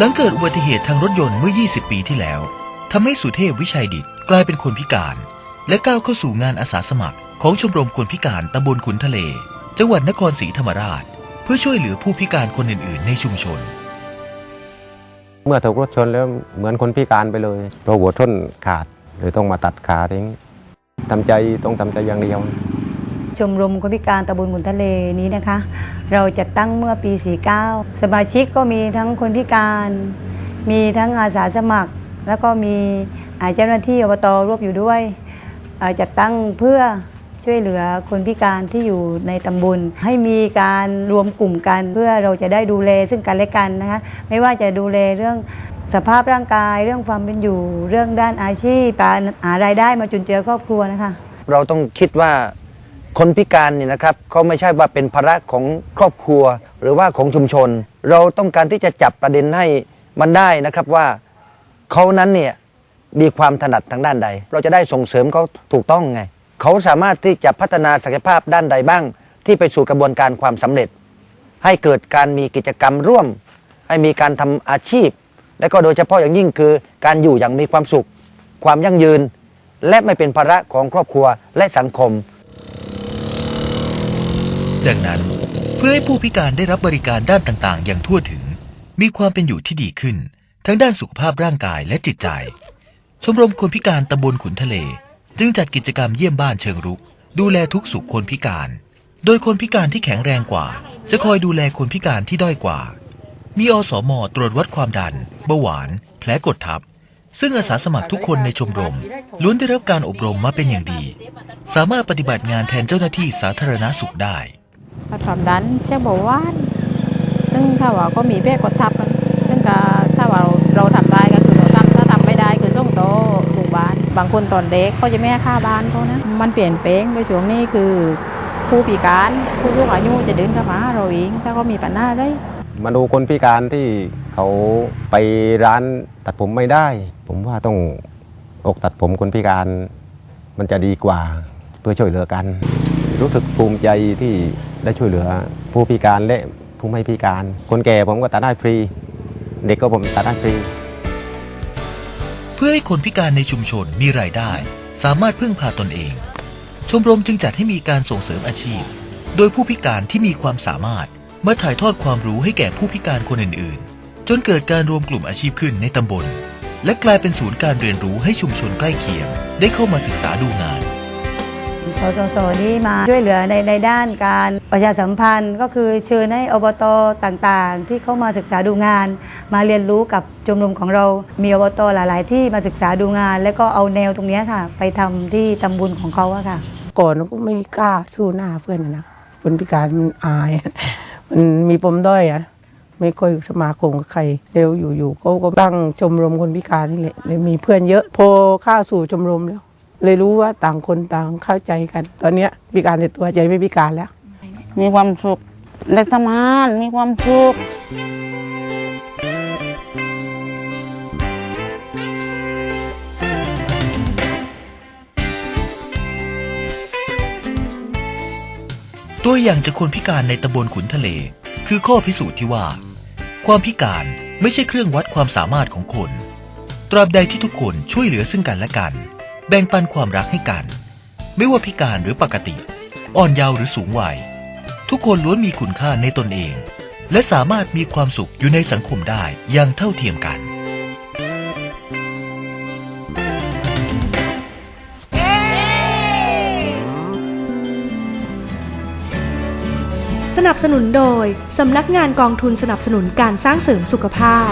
หลังเกิดอุบัติเหตุทางรถยนต์เมื่อ 20 ปีที่แล้วทำให้สุเทพวิชัยดิตกลายเป็นคนพิการ และก้าวเข้าสู่งานอาสาสมัคร ของชมรมคนพิการตำบลขุนทะเล จังหวัดนครศรีธรรมราช เพื่อช่วยเหลือผู้พิการคนอื่น ๆ ในชุมชน เมื่อถูกรถชนแล้วเหมือนคนพิการไปเลยเพราะหัวชนขาดเลยต้องมาตัดขาทิ้งทำใจต้องทำใจอย่างเดียว ชมรมคนพิการตำบลขุนทะเลนี้นะคะ เราจัดตั้งเมื่อปี 49 สมาชิกก็มีทั้งคนพิการ มีทั้งอาสาสมัคร แล้วก็มีเจ้าหน้าที่อบตร่วมอยู่ด้วยจัดตั้งเพื่อช่วยเหลือคนพิการที่อยู่ในตำบล ให้มีการรวมกลุ่มกันเพื่อเราจะได้ดูแลซึ่งกันและกันนะคะไม่ว่าจะดูแลเรื่องสภาพร่างกายเรื่องความเป็นอยู่ เรื่องด้านอาชีพการหารายได้มาจุนเจือครอบครัวนะคะ เราต้องคิดว่า คนพิการเนี่ยนะครับเขาไม่ใช่ว่าเป็นภาระของครอบครัว หรือว่าของชุมชน เราต้องการที่จะจับประเด็นให้มันได้นะครับว่าเขานั้นเนี่ยมีความถนัดทางด้านใด เราจะได้ส่งเสริมเขาถูกต้องไง เขาสามารถที่จะพัฒนาศักยภาพด้านใดบ้าง ที่ไปสู่กระบวนการความสำเร็จ ให้เกิดการมีกิจกรรมร่วม ให้มีการทำอาชีพ และก็โดยเฉพาะอย่างยิ่งคือการอยู่อย่างมีความสุข ความยั่งยืน และไม่เป็นภาระของครอบครัวและสังคม ดังนั้นเพื่อให้ผู้พิการได้รับบริการด้านต่างๆ อย่างทั่วถึง มีความเป็นอยู่ที่ดีขึ้น ทั้งด้านสุขภาพร่างกายและจิตใจ ชมรมคนพิการตำบลขุนทะเล จึงจัดกิจกรรมเยี่ยมบ้านเชิงรุก ดูแลทุกสุขคนพิการ โดยคนพิการที่แข็งแรงกว่า จะคอยดูแลคนพิการที่ด้อยกว่า มีอสมตรวจวัดความดันเบาหวาน แผลกดทับซึ่งอาสาสมัครทุกคนในชมรมล้วนได้รับการอบรมมาเป็นอย่างดี สามารถปฏิบัติงานแทนเจ้าหน้าที่สาธารณสุขได้ ความดันเชื่อบอกว่านซึ่งถ้าว่าก็มีเพศกดทับซึ่งก็ถ้าว่าเราเราทำได้ก็คือเราทำถ้าทำไม่ได้คือต้องโตโรงพยาบาลบางคนตอนเด็กเขาจะไม่ให้ค่าบ้านเขานะ มันเปลี่ยนแปลงไปช่วงนี้คือผู้พิการผู้สูงอายุจะเดินเข้ามาหาเราเองถ้าเขามีปัญหาได้ มาดูคนพิการที่เขาไปร้านตัดผมไม่ได้ ผมว่าต้องอกตัดผมคนพิการ มันจะดีกว่าเพื่อช่วยเหลือกัน รู้สึกภูมิใจที่ ได้ช่วยเหลือผู้พิการและผู้ไม่พิการ คนแก่ผมก็ตัดได้ฟรี เด็กก็ผมตัดได้ฟรี เพื่อให้คนพิการในชุมชนมีรายได้ สามารถพึ่งพาตนเอง ชมรมจึงจัดให้มีการส่งเสริมอาชีพ โดยผู้พิการที่มีความสามารถมาถ่ายทอดความรู้ให้แก่ผู้พิการคนอื่นๆ จนเกิดการรวมกลุ่มอาชีพขึ้นในตำบล และกลายเป็นศูนย์การเรียนรู้ให้ชุมชนใกล้เคียง ได้เข้ามาศึกษาดูงาน สสสนี้มาช่วยเหลือในในด้านการประชาสัมพันธ์ก็คือเชิญให้อบตต่างๆ ที่เข้ามาศึกษาดูงาน มาเรียนรู้กับชมรมของเรา มีอบตหลาย ๆ ที่มาศึกษาดูงาน แล้วก็เอาแนวตรงนี้ค่ะ ไปทำที่ตำบลของเขาอะค่ะ ก่อนก็ไม่กล้าสู้หน้าเพื่อนนะคนพิการมันอาย มันมีปมด้อยอะไม่ค่อยสมาคมกับใครเร็วอยู่ๆก็ตั้งชมรมคนพิการนี่แหละเลยมีเพื่อนเยอะพอเข้าสู่ชมรมแล้ว เลยรู้ว่าต่างคนต่างเข้าใจกัน ตอนเนี้ยพิการแต่ตัวใจไม่พิการแล้ว มีความสุขได้ทำงานมีความสุขตัวอย่างจากคนพิการในตำบลขุนทะเล คือข้อพิสูจน์ที่ว่า ความพิการไม่ใช่เครื่องวัดความสามารถของคน ตราบใดที่ทุกคนช่วยเหลือซึ่งกันและกัน แบ่งปันความรักให้กัน ไม่ว่าพิการหรือปกติ อ่อนเยาว์หรือสูงวัย ทุกคนล้วนมีคุณค่าในตนเอง และสามารถมีความสุขอยู่ในสังคมได้อย่างเท่าเทียมกันสนับสนุนโดย สำนักงานกองทุนสนับสนุนการสร้างเสริมสุขภาพ